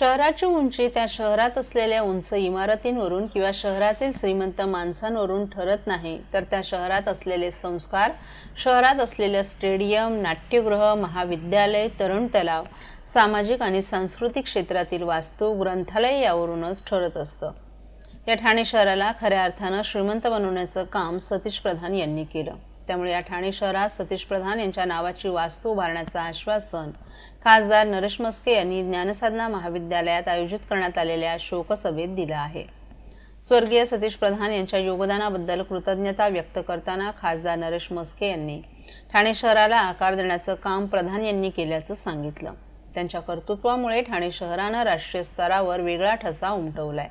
शहराची उंची त्या शहरात असलेल्या उंच इमारतींवरून किंवा शहरातील श्रीमंत माणसांवरून ठरत नाही तर त्या शहरात असलेले संस्कार शहरात असलेलं स्टेडियम नाट्यगृह महाविद्यालय तरुण तलाव सामाजिक आणि सांस्कृतिक क्षेत्रातील वास्तू ग्रंथालय यावरूनच ठरत असतं. या ठाणे शहराला खऱ्या अर्थानं श्रीमंत बनवण्याचं काम सतीश प्रधान यांनी केलं. त्यामुळे या ठाणे शहरात सतीश प्रधान यांच्या नावाची वास्तू उभारण्याचं आश्वासन खासदार नरेश मस्के यांनी ज्ञानसाधना महाविद्यालयात आयोजित करण्यात आलेल्या शोकसभेत दिलं आहे. स्वर्गीय सतीश प्रधान यांच्या योगदानाबद्दल कृतज्ञता व्यक्त करताना खासदार नरेश मस्के यांनी ठाणे शहराला आकार देण्याचं काम प्रधान यांनी केल्याचं सांगितलं. त्यांच्या कर्तृत्वामुळे ठाणे शहरानं राष्ट्रीय स्तरावर वेगळा ठसा उमटवलाय.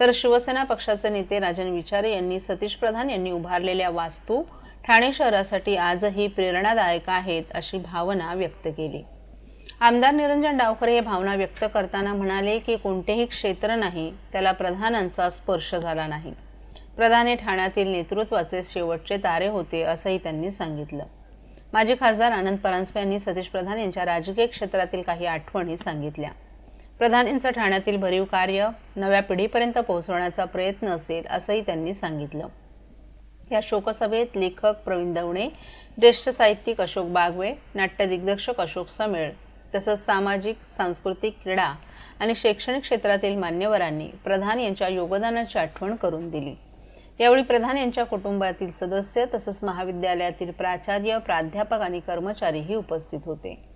तर शिवसेना पक्षाचे नेते राजन विचारे यांनी सतीश प्रधान यांनी उभारलेल्या वास्तू ठाणे शहरासाठी आजही प्रेरणादायक आहेत अशी भावना व्यक्त केली. आमदार निरंजन डावखरे हे भावना व्यक्त करताना म्हणाले की कोणतेही क्षेत्र नाही त्याला प्रधानांचा स्पर्श झाला नाही. प्रधान हे ठाण्यातील नेतृत्वाचे शेवटचे तारे होते असंही त्यांनी सांगितलं. माजी खासदार आनंद परांजपे यांनी सतीश प्रधान यांच्या राजकीय क्षेत्रातील काही आठवणी सांगितल्या. प्रधान यांचं ठाण्यातील भरीव कार्य नव्या पिढीपर्यंत पोहोचवण्याचा प्रयत्न असेल असंही त्यांनी सांगितलं. या शोकसभेत लेखक प्रवीण दवणे ज्येष्ठ साहित्यिक अशोक बागवे नाट्य दिग्दर्शक अशोक समेळ तसंच सामाजिक सांस्कृतिक क्रीडा आणि शैक्षणिक क्षेत्रातील मान्यवरांनी प्रधान यांच्या योगदानाची आठवण करून दिली. यावेळी प्रधान यांच्या कुटुंबातील सदस्य तसंच महाविद्यालयातील प्राचार्य प्राध्यापक आणि कर्मचारीही उपस्थित होते.